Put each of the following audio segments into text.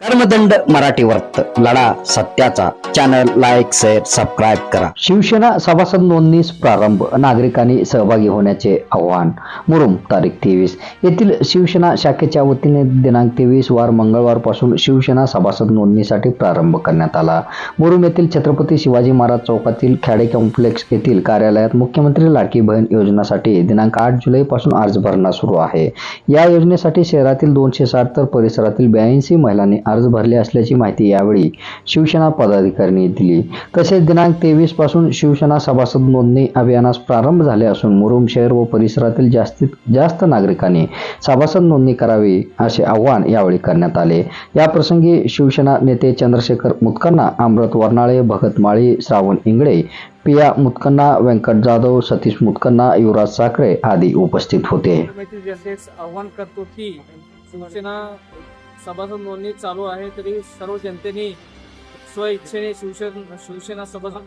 कर्मदंड मराठी वर्त लढा सत्याचा. चॅनल लाईक शेअर सबस्क्राईब करा. शिवसेना सभासद नोंदणीस प्रारंभ. नागरिकांनी सहभागी होण्याचे आवाहन. मुरुम तारीख तेवीस. येथील शिवसेना शाखेच्या वतीने दिनांक तेवीस वार मंगळवारपासून शिवसेना सभासद नोंदणीसाठी प्रारंभ करण्यात आला. मुरुम येथील छत्रपती शिवाजी महाराज चौकातील खेडे कॉम्प्लेक्स येथील कार्यालयात मुख्यमंत्री लाडकी बहीण योजनेसाठी दिनांक आठ जुलैपासून अर्ज भरणा सुरू आहे. या योजनेसाठी शहरातील दोनशे साठ तर परिसरातील ब्याऐंशी महिलांनी अर्ज भरले असल्याची माहिती यावेळी शिवसेना पदाधिकाऱ्यांनी दिली. तसेच दिनांक तेवीसपासून शिवसेना सभासद नोंदणी अभियानास प्रारंभ झाले असून मुरुम शहर व परिसरातील जास्तीत जास्त नागरिकांनी सभासद नोंदणी करावी असे आवाहन यावेळी करण्यात आले. याप्रसंगी शिवसेना नेते चंद्रशेखर मुतकर्णा अमृत वर्नाळे भगत माळी श्रावण इंगळे पिया मुतकन्ना व्यंकट जाधव सतीश मुतकन्ना युवराज साखरे आदी उपस्थित होते. आव्हान करतो की शिवसेना सभासद नोंदणी चालू आहे तरी सर्व जनतेने स्वइच्छेने शिवसेना शिवसेना सभासद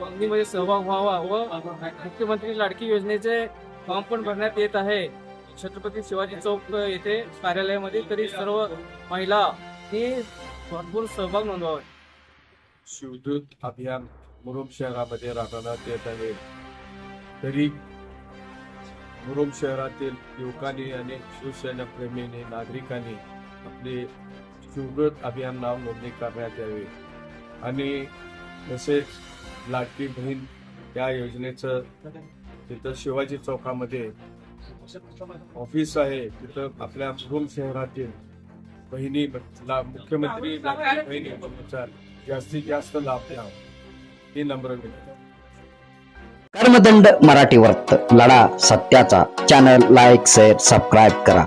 नोंदणीमध्ये सहभाग व्हावा व मुख्यमंत्री लाडकी योजनेचे फॉर्म पण भरण्यात येत आहे. छत्रपती शिवाजी चौक येथे कार्यालयामध्ये तरी सर्व महिला ही भरपूर सहभाग नोंदवावा. शिवदूत अभियान मुरुम शहरामध्ये राबवण्यात येत आहे. तरी मुरुम शहरातील युवकांनी आणि शिवसेना प्रेमीने नागरिकांनी आपले शिवदूत अभियान नाव नोंदणी करण्यात यावे. आणि तसेच लाडकी बहीण या योजनेचं तिथं शिवाजी चौकामध्ये ऑफिस आहे. तिथं आपल्या मुरुम शहरातील बहिणी मुख्यमंत्री बहिणी जास्तीत जास्त लाभ द्यावा ही नम्र विनंती. कर्मदंड मराठी वर्त लढा सत्याचा. चॅनल लाईक शेअर सबस्क्राईब करा.